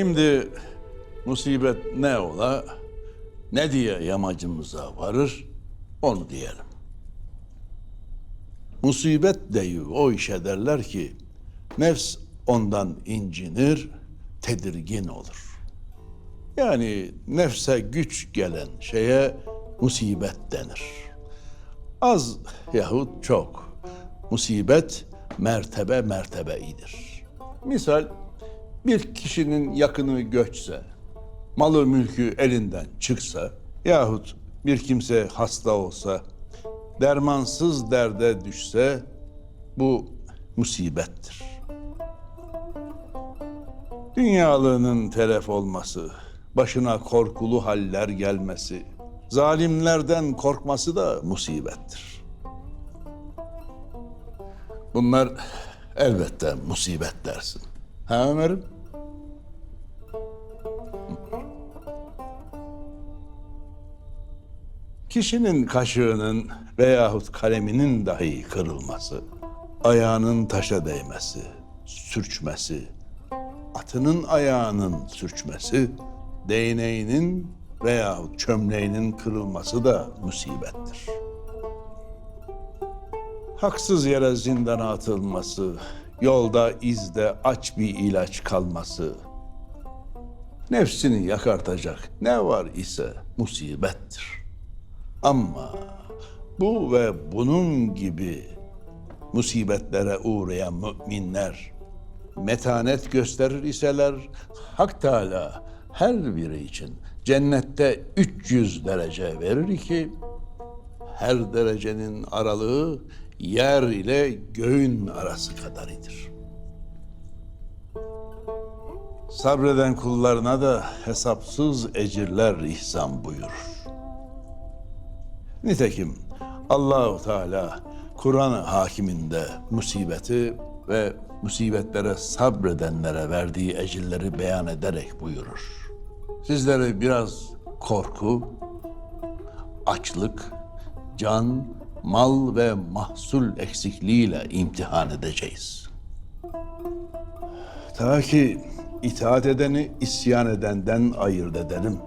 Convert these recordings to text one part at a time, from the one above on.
Şimdi musibet ne ola, ne diye yamacımıza varır, onu diyelim. Musibet deyi o iş ederler ki, nefs ondan incinir, tedirgin olur. Yani nefse güç gelen şeye musibet denir. Az yahut çok, musibet mertebe mertebeidir. Misal bir kişinin yakını göçse, malı mülkü elinden çıksa yahut bir kimse hasta olsa, dermansız derde düşse bu musibettir. Dünyalığının telef olması, başına korkulu haller gelmesi, zalimlerden korkması da musibettir. Bunlar elbette musibet dersin. Ha Ömer'im? Kişinin kaşığının veyahut kaleminin dahi kırılması, ayağının taşa değmesi, sürçmesi, atının ayağının sürçmesi, değneğinin veyahut çömleğinin kırılması da musibettir. Haksız yere zindana atılması, yolda izde aç bir ilaç kalması, nefsini yakartacak ne var ise musibettir. Ama bu ve bunun gibi musibetlere uğrayan müminler metanet gösterir iseler Hak Teala her biri için cennette 300 derece verir ki her derecenin aralığı yer ile göğün arası kadarıdır. Sabreden kullarına da hesapsız ecirler ihsan buyurur. Nitekim Allahu Teala Kur'an-ı Hakiminde musibeti ve musibetlere sabredenlere verdiği ecirleri beyan ederek buyurur. Sizleri biraz korku, açlık, can, mal ve mahsul eksikliğiyle imtihan edeceğiz. Ta ki itaat edeni isyan edenden ayırt edelim.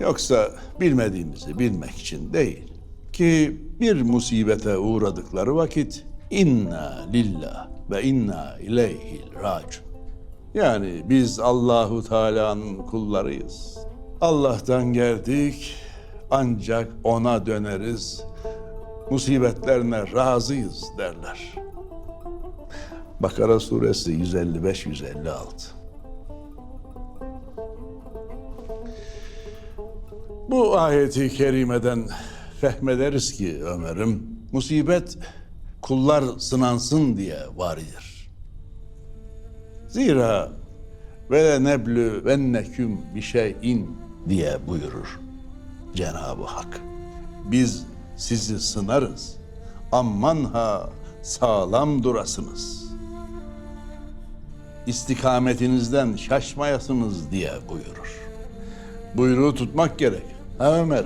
Yoksa bilmediğimizi bilmek için değil ki bir musibete uğradıkları vakit inna lillah ve inna ileyhi raciun. Yani biz Allahu Teala'nın kullarıyız. Allah'tan geldik ancak ona döneriz. Musibetlerine razıyız derler. Bakara suresi 155-156. Bu ayeti kerimeden fehmederiz ki Ömer'im, musibet kullar sınansın diye varidir. Zira ve neblü ve neküm bir şeyin diye buyurur Cenab-ı Hak. Biz sizi sınarız. Aman ha sağlam durasınız. İstikametinizden şaşmayasınız diye buyurur. Buyruğu tutmak gerek. Ha Ömer?